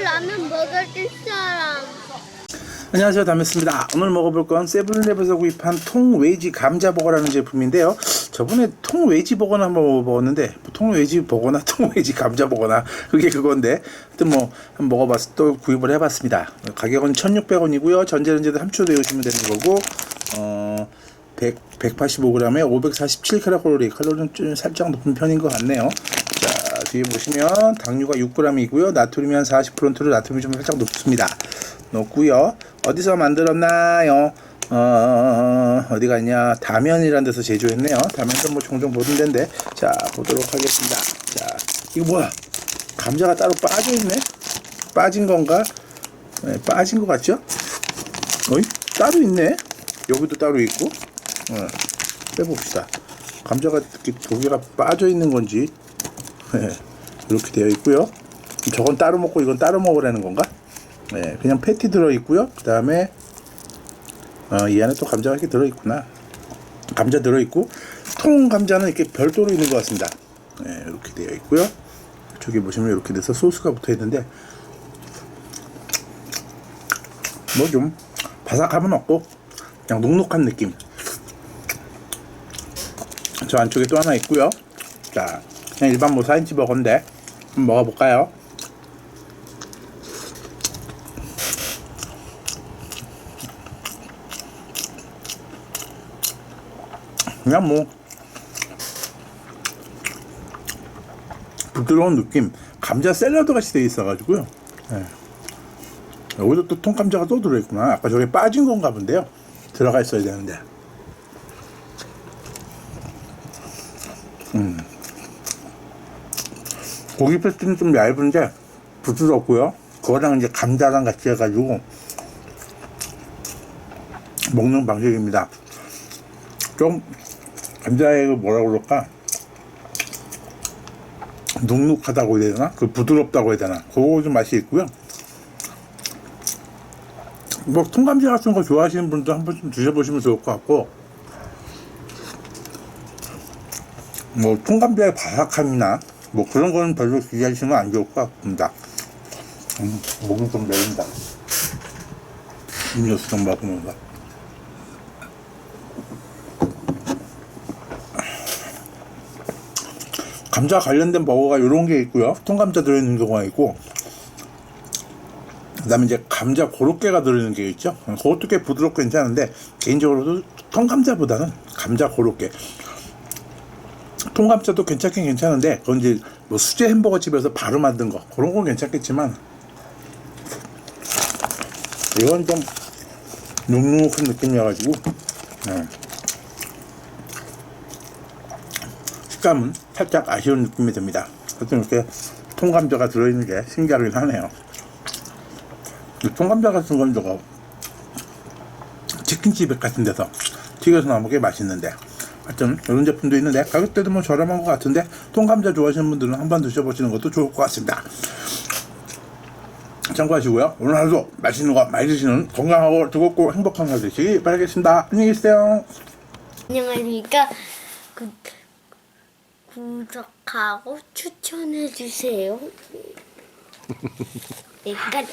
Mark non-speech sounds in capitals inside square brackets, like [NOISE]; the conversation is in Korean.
라면 먹을 사람. 안녕하세요 다메스입니다. 오늘 먹어볼 건 세븐일레븐에서 구입한 통웨지 감자버거라는 제품인데요. 저번에 통웨지버거나 한번 먹어봤는데 뭐 통웨지버거나 [LAUGHS] 통웨지 감자 버거나 그게 그건데 하여튼 뭐 한번 먹어봤 또 구입을 해봤습니다. 가격은 1600원이고요. 전자레인지에 3초 데우시면 되는 거고 어 100, 185g에 547kcal 칼로리는 좀 살짝 높은 편인 것 같네요. 자 뒤에 보시면 당류가 6g이고요 나트륨이 한 40%로 나트륨이 좀 살짝 높습니다 넣고요 어디서 만들었나요? 어, 어디가 있냐? 다면이라는 데서 제조했네요. 다면도 뭐 종종 보던 데인데. 자, 보도록 하겠습니다. 자, 이거 뭐야? 감자가 따로 빠져있네? 빠진 건가? 네, 빠진 것 같죠? 어이? 따로 있네? 여기도 따로 있고. 어, 빼봅시다. 감자가 이렇게 두 개가 빠져있는 건지. 네, 이렇게 되어 있고요. 저건 따로 먹고 이건 따로 먹으라는 건가? 네, 그냥 패티 들어 있고요. 그 다음에 어, 이 안에 또 감자가 이렇게 들어 있구나. 감자 들어 있고 통 감자는 이렇게 별도로 있는 것 같습니다. 네, 이렇게 되어 있고요. 저기 보시면 이렇게 돼서 소스가 붙어 있는데 뭐 좀 바삭함은 없고 그냥 눅눅한 느낌. 저 안쪽에 또 하나 있고요. 자, 그냥 일반 뭐 4인치 버거인데 먹어볼까요? 그냥 뭐 부드러운 느낌 감자 샐러드 같이 돼 있어가지고요 예. 여기도 또 통감자가 또 들어있구나 아까 저게 빠진 건가 본데요 들어가 있어야 되는데 음. 고기 패스는 좀 얇은데 부드럽고요. 그거랑 이제 감자랑 같이 해가지고 먹는 방식입니다. 좀 감자의 그 뭐라 그럴까? 눅눅하다고 해야 되나? 그 부드럽다고 해야 되나? 그거 좀 맛이 있고요. 뭐 통감자 같은 거 좋아하시는 분도 한 번쯤 드셔보시면 좋을 것 같고. 뭐 통감자의 바삭함이나 뭐 그런 거는 별로 기대하시면 안 좋을 것 같습니다 음, 목이 좀 메린다 음료수 좀 먹으면서 감자 관련된 버거가 이런 게 있고요. 통감자 들어있는 경우가 있고, 그 다음에 이제 감자 고로케가 들어있는 게 있죠. 그것도 꽤 부드럽고 괜찮은데, 개인적으로도 통감자보다는 감자 고로케. 통감자도 괜찮긴 괜찮은데, 그건 이제 뭐 수제 햄버거 집에서 바로 만든 거, 그런 건 괜찮겠지만, 이건 좀 눅눅한 느낌이어가지고, 네. 식감은 살짝 아쉬운 느낌이 듭니다. 하여튼 이렇게 통감자가 들어있는 게 신기하긴 하네요. 이 통감자 같은 건 저거 치킨집 같은 데서 튀겨서 나오는 게 맛있는데 하여튼 이런 제품도 있는데 가격대도 뭐 저렴한 것 같은데 통감자 좋아하시는 분들은 한번 드셔보시는 것도 좋을 것 같습니다. 참고하시고요. 오늘 하루도 맛있는 거 많이 드시는 건강하고 즐겁고 행복한 하루 되시기 바라겠습니다. 안녕히 계세요. 안녕하십니까. 구, 구독하고 추천해주세요. [LAUGHS] 네, 끝.